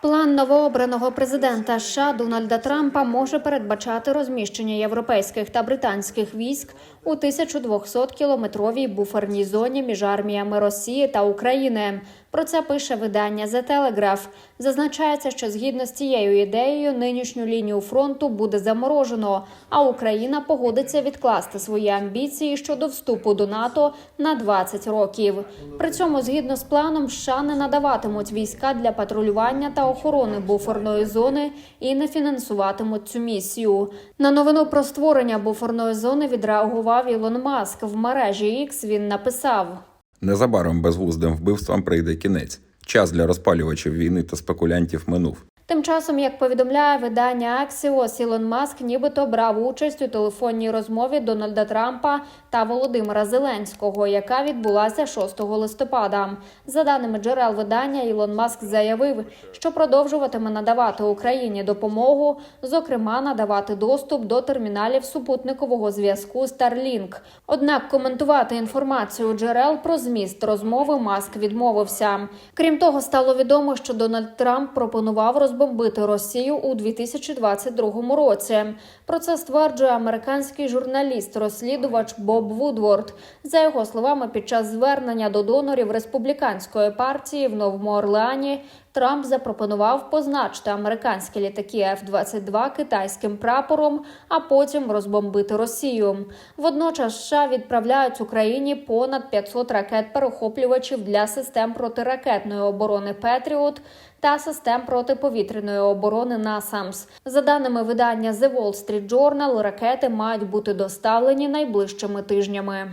План новообраного президента США Дональда Трампа може передбачати розміщення європейських та британських військ у 1200-кілометровій буферній зоні між арміями Росії та України. Про це пише видання The Telegraph. Зазначається, що згідно з цією ідеєю нинішню лінію фронту буде заморожено, а Україна погодиться відкласти свої амбіції щодо вступу до НАТО на 20 років. При цьому, згідно з планом, США не надаватимуть війська для патрулювання та охорони буферної зони і не фінансуватимуть цю місію. На новину про створення буферної зони відреагував Ілон Маск. В мережі X він написав. Незабаром безглуздим вбивствам прийде кінець. Час для розпалювачів війни та спекулянтів минув. Тим часом, як повідомляє видання Axios, Ілон Маск нібито брав участь у телефонній розмові Дональда Трампа та Володимира Зеленського, яка відбулася 6 листопада. За даними джерел видання, Ілон Маск заявив, що продовжуватиме надавати Україні допомогу, зокрема надавати доступ до терміналів супутникового зв'язку Starlink. Однак коментувати інформацію джерел про зміст розмови Маск відмовився. Крім того, стало відомо, що Дональд Трамп пропонував розбомбити Росію у 2022 році. Про це стверджує американський журналіст-розслідувач Боб Вудворд. За його словами, під час звернення до донорів республіканської партії в Новому Орлеані Трамп запропонував позначити американські літаки F-22 китайським прапором, а потім розбомбити Росію. Водночас США відправляють Україні понад 500 ракет-перехоплювачів для систем протиракетної оборони Петріот та систем протиповітряної оборони НАСАМС. За даними видання The Wall Street Journal, ракети мають бути доставлені найближчими тижнями.